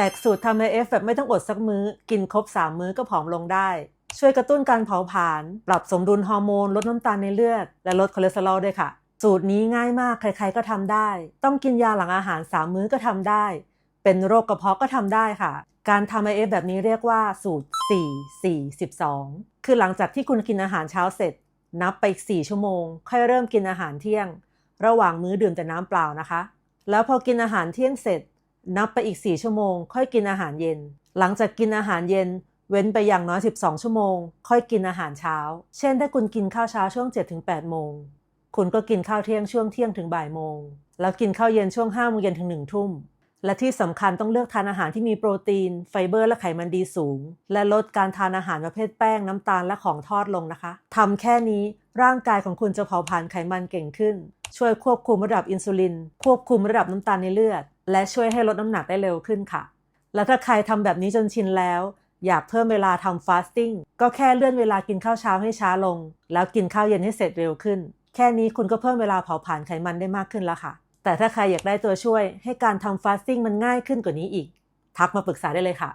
แจกสูตรทำ IF แบบไม่ต้องอดสักมื้อ กินครบ 3 มื้อก็ผอมลงได้ ช่วยกระตุ้นการเผาผลาญปรับสมดุลฮอร์โมน ลดน้ำตาลในเลือด และลดคอเลสเตอรอลด้วยค่ะ สูตรนี้ง่ายมากใครๆก็ทำได้ ต้องกินยาหลังอาหาร 3 มื้อก็ทำได้ เป็นโรคกระเพาะก็ทำได้ค่ะ การทำ IF แบบนี้เรียกว่าสูตร 4 4 12 คือหลังจากที่คุณกินอาหารเช้าเสร็จ นับไปอีก 4 ชั่วโมง ค่อยเริ่มกินอาหารเที่ยง ระหว่างมื้อดื่มแต่น้ำเปล่านะคะ แล้วพอกินอาหารเที่ยงเสร็จ นับไปอีก 4 ชั่วโมง ค่อยกินอาหารเย็น หลังจากกินอาหารเย็น เว้นไปอย่างน้อย 12 ชั่วโมง ค่อยกินอาหารเช้า เช่น ถ้าคุณกินข้าวเช้าช่วง 7-8 โมง คุณก็กินข้าวเที่ยงช่วงเที่ยงถึงบ่ายโมง แล้วกินข้าวเย็นช่วง5โมงเย็นถึง1ทุ่ม และที่สำคัญต้องเลือกทานอาหารที่มีโปรตีน ไฟเบอร์และไขมันดีสูง และลดการทานอาหารประเภทแป้งน้ำตาลและของทอดลงนะคะทำแค่นี้ร่างกายของคุณจะเผาผลาญไขมันเก่งขึ้น ช่วยควบคุมระดับอินซูลิน ควบคุมระดับน้ำตาลในเลือด และช่วยให้ลดน้ำหนักได้เร็วขึ้นค่ะ แล้วถ้าใครทำแบบนี้จนชินแล้ว อยากเพิ่มเวลาทำฟาสติ้งก็แค่เลื่อนเวลากินข้าวเช้าให้ช้าลง แล้วกินข้าวเย็นให้เสร็จเร็วขึ้น แค่นี้คุณก็เพิ่มเวลาเผาผลาญไขมันได้มากขึ้นแล้วค่ะ แต่ถ้าใครอยากได้ตัวช่วยให้การทำฟาสติ้งมันง่ายขึ้นกว่านี้อีก ทักมาปรึกษาได้เลยค่ะ